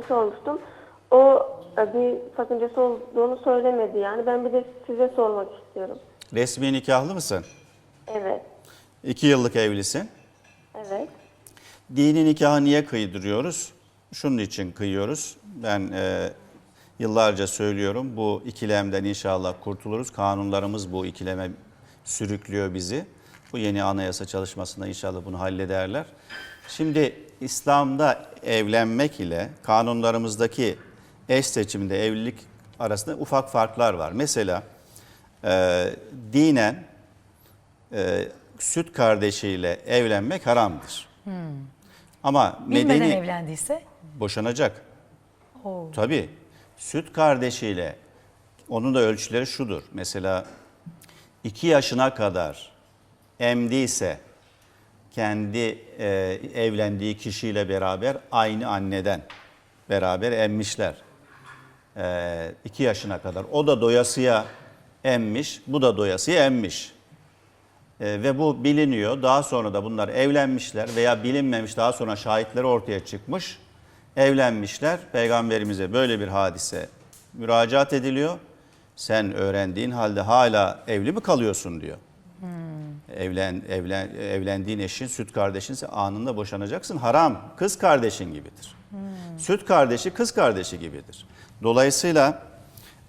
Sormuştum. O e, bir sakıncası olduğunu söylemedi yani. Ben bir de size sormak istiyorum. Resmi nikahlı mısın? Evet, İki yıllık evlisin. evet. Dini nikahı niye kıydırıyoruz? Şunun için kıyıyoruz. Ben e, yıllarca söylüyorum bu ikilemden inşallah kurtuluruz. Kanunlarımız bu ikileme sürüklüyor bizi. Bu yeni anayasa çalışmasında inşallah bunu hallederler. Şimdi İslam'da evlenmek ile kanunlarımızdaki eş seçiminde evlilik arasında ufak farklar var. Mesela e, dinen e, süt kardeşiyle evlenmek haramdır. Ama Bilmeden medeni evlendiyse. boşanacak. Oo. Tabii süt kardeşiyle onun da ölçüleri şudur. Mesela iki yaşına kadar emdiyse kendi e, evlendiği kişiyle beraber aynı anneden beraber emmişler. E, iki yaşına kadar. O da doyasıya emmiş, bu da doyasıya emmiş. E, ve bu biliniyor. Daha sonra da bunlar evlenmişler veya bilinmemiş daha sonra şahitleri ortaya çıkmış. Evlenmişler. Peygamberimize böyle bir hadise müracaat ediliyor. Sen öğrendiğin halde hala evli mi kalıyorsun diyor. Evlen, evlen, evlendiğin eşin süt kardeşinse anında boşanacaksın. Haram kız kardeşin gibidir. Süt kardeşi kız kardeşi gibidir. Dolayısıyla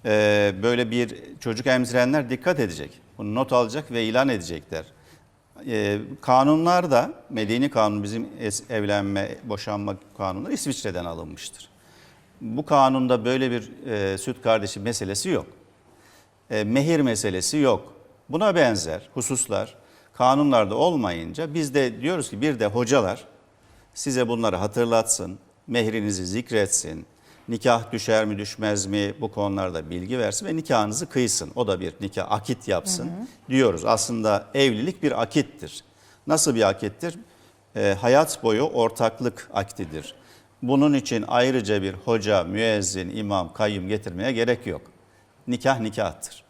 e, böyle bir çocuk emzirenler dikkat edecek. Bunu not alacak ve ilan edecekler. E, kanunlar da medeni kanun bizim evlenme, boşanma kanunları İsviçre'den alınmıştır. Bu kanunda böyle bir e, süt kardeşi meselesi yok. E, mehir meselesi yok. Buna benzer hususlar kanunlarda olmayınca biz de diyoruz ki bir de hocalar size bunları hatırlatsın, mehrinizi zikretsin, nikah düşer mi düşmez mi bu konularda bilgi versin ve nikahınızı kıysın. O da bir nikah akit yapsın diyoruz. Aslında evlilik bir akittir. Nasıl bir akittir? E, hayat boyu ortaklık aktidir. Bunun için ayrıca bir hoca, müezzin, imam, kayyum getirmeye gerek yok. Nikah nikahtır.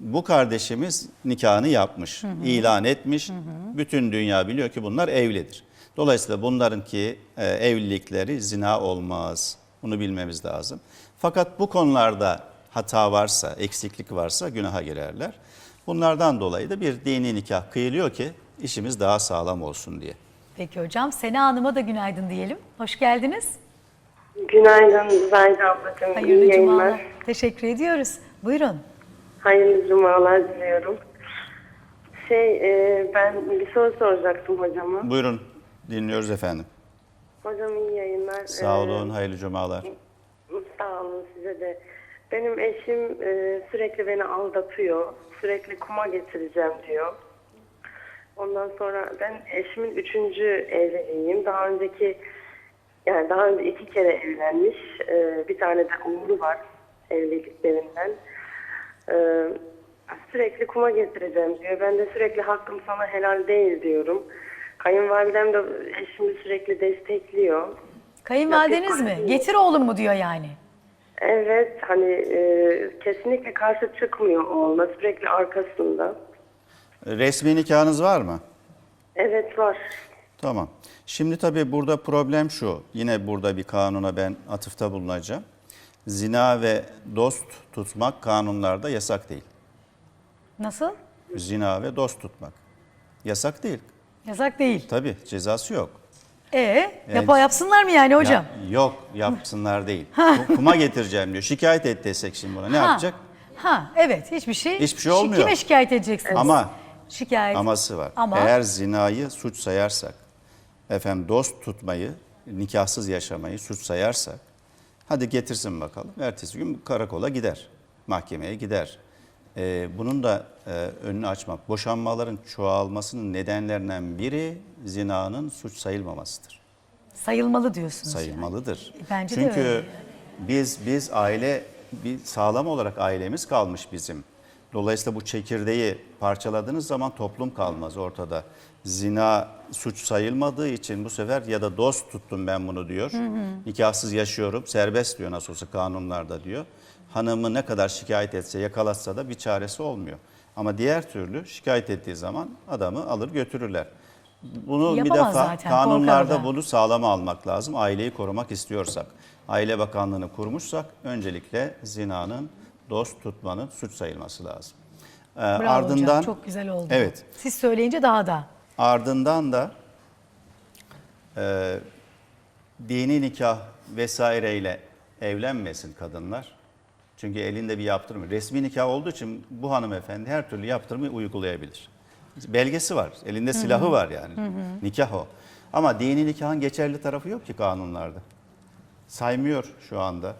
Bu kardeşimiz nikahını yapmış, ilan etmiş. Bütün dünya biliyor ki bunlar evlidir. Dolayısıyla bunlarınki e, evlilikleri zina olmaz. Bunu bilmemiz lazım. Fakat bu konularda hata varsa, eksiklik varsa günaha girerler. Bunlardan dolayı da bir dini nikah kıyılıyor ki işimiz daha sağlam olsun diye. Peki hocam Sena Hanım'a da günaydın diyelim. Hoş geldiniz. Günaydın Zahide ablacığım. İyi Hayırlı yayınlar. cumalar. Teşekkür ediyoruz. Buyurun. Hayırlı cumalar diliyorum. Şey, e, ben bir soru soracaktım hocama. Buyurun dinliyoruz efendim. Hocam iyi yayınlar. Sağ Ee, olun, hayırlı cumalar. Sağ olun size de. Benim eşim e, sürekli beni aldatıyor. Sürekli kuma getireceğim diyor. Ondan sonra ben eşimin üçüncü evliliğiyim. Daha önceki yani daha önce iki kere evlenmiş. E, bir tane de oğlu var evliliklerinden. E, sürekli kuma getireceğim diyor. Ben de sürekli hakkım sana helal değil diyorum. Kayınvalidem de eşimi sürekli destekliyor. Kayınvalideniz mi? Getir oğlum mu diyor yani. Evet hani e, kesinlikle karşı çıkmıyor oğluna sürekli arkasında. Resmi nikahınız var mı? Evet var. Tamam. Şimdi tabii burada problem şu. Yine burada bir kanuna ben atıfta bulunacağım. Zina ve dost tutmak kanunlarda yasak değil. Nasıl? Zina ve dost tutmak. Yasak değil. Yasak değil. Tabii cezası yok. E yapa yapsınlar mı yani hocam? Ya- yok yapsınlar değil. Ku- Kuma getireceğim diyor. Şikayet et desek şimdi buna ne Ha. yapacak? Ha evet hiçbir şey. Hiçbir şey olmuyor. Kime şikayet edeceksiniz? Ama Şikayet. aması var. Ama Eğer zinayı suç sayarsak, efendim dost tutmayı, nikahsız yaşamayı suç sayarsak, hadi getirsin bakalım. Ertesi gün karakola gider, mahkemeye gider. Ee, bunun da e, önünü açmak, boşanmaların çoğalmasının nedenlerinden biri zinanın suç sayılmamasıdır. sayılmalı diyorsunuz. Sayılmalıdır. Yani. Bence de Çünkü öyle. biz biz aile bir sağlam olarak ailemiz kalmış bizim. Dolayısıyla bu çekirdeği parçaladığınız zaman toplum kalmaz ortada. Zina suç sayılmadığı için bu sefer ya da dost tuttum ben bunu diyor. Nikahsız yaşıyorum, serbest diyor nasıl olsa kanunlarda diyor. Hanımı ne kadar şikayet etse, yakalatsa da bir çaresi olmuyor. Ama diğer türlü şikayet ettiği zaman adamı alır götürürler. Bunu bir Yapamaz defa zaten, kanunlarda bunu sağlama almak lazım. Aileyi korumak istiyorsak, Aile Bakanlığı'nı kurmuşsak öncelikle zinanın dost tutmanın suç sayılması lazım. Ee, Bravo ardından hocam çok güzel oldu. Evet. Siz söyleyince daha da. Ardından da e, dini nikah vesaireyle evlenmesin kadınlar. Çünkü elinde bir yaptırım. Resmi nikah olduğu için bu hanımefendi her türlü yaptırımı uygulayabilir. Belgesi var, elinde silahı var yani. Nikah o. Ama dini nikahın geçerli tarafı yok ki kanunlarda. Saymıyor şu anda.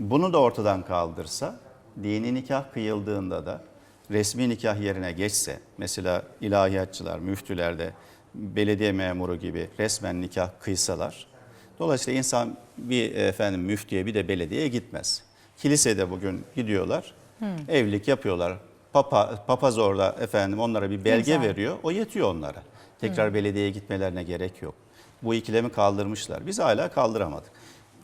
Bunu da ortadan kaldırsa, dini nikah kıyıldığında da resmi nikah yerine geçse, mesela ilahiyatçılar, müftüler de belediye memuru gibi resmen nikah kıysalar, dolayısıyla insan bir efendim müftüye bir de belediyeye gitmez. Kilisede bugün gidiyorlar, evlilik yapıyorlar. Papa, papaz orada efendim onlara bir belge Güzel. veriyor, o yetiyor onlara. Tekrar belediyeye gitmelerine gerek yok. Bu ikilemi kaldırmışlar. Biz hala kaldıramadık.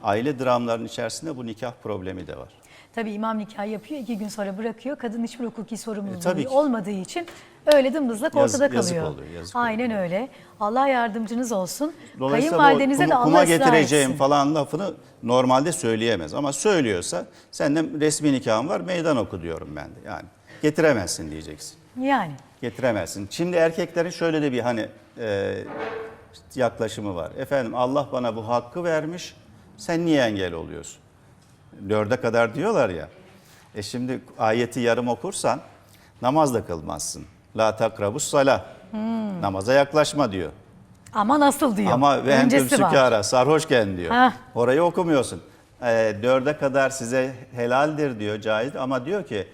Aile dramlarının içerisinde bu nikah problemi de var. Tabii imam nikah yapıyor, iki gün sonra bırakıyor. Kadın hiçbir hukuki sorumluluğu E, olmadığı için öyle dımdızlak Yazık- ortada yazık kalıyor. oluyor, yazık Aynen öyle. Allah yardımcınız olsun. Kayınvalidenize bu de Allah kuma getireceğim etsin. falan lafını normalde söyleyemez. Ama söylüyorsa senden resmi nikahın var meydan oku diyorum ben de. Yani getiremezsin diyeceksin. Yani Getiremezsin. Şimdi erkeklerin şöyle de bir hani e, yaklaşımı var. Efendim Allah bana bu hakkı vermiş. Sen niye engel oluyorsun? Dörde kadar diyorlar ya. E şimdi ayeti yarım okursan namaz da kılmazsın. La takrabus salah. Namaza yaklaşma diyor. ama nasıl diyor. Ama ve var. sükara sarhoşken diyor. Heh. Orayı okumuyorsun. Ee, dörde kadar size helaldir diyor caiz ama diyor ki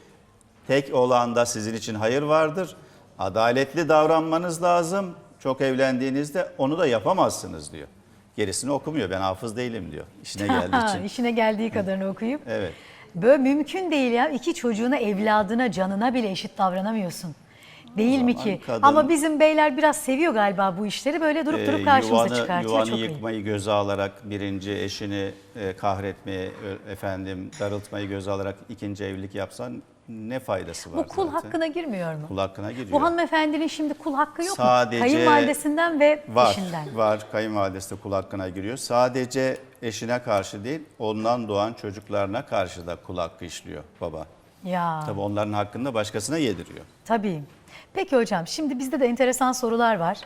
tek olanda sizin için hayır vardır. Adaletli davranmanız lazım. Çok evlendiğinizde onu da yapamazsınız diyor. Gerisini okumuyor. Ben hafız değilim diyor. İşine geldiği için. İşine geldiği kadarını okuyup. Evet. Böyle mümkün değil ya. İki çocuğuna, evladına, canına bile eşit davranamıyorsun. Değil mi ki? kadın- Ama bizim beyler biraz seviyor galiba bu işleri. Böyle durup durup Ee, karşımıza yuvanı, çıkartıyor. yuvanı Çok iyi. yıkmayı göze alarak birinci eşini e, kahretmeyi, ö- efendim darıltmayı göze alarak ikinci evlilik yapsan ne faydası var Bu kul zaten? hakkına girmiyor mu? Kul hakkına giriyor. Bu hanımefendinin şimdi kul hakkı yok Sadece- mu? Kayınvalidesinden ve Var, eşinden. var. Kayınvalidesi de kul hakkına giriyor. Sadece eşine karşı değil, ondan doğan çocuklarına karşı da kul hakkı işliyor baba. Ya Tabii onların hakkını da başkasına yediriyor. tabii. Peki hocam şimdi bizde de enteresan sorular var.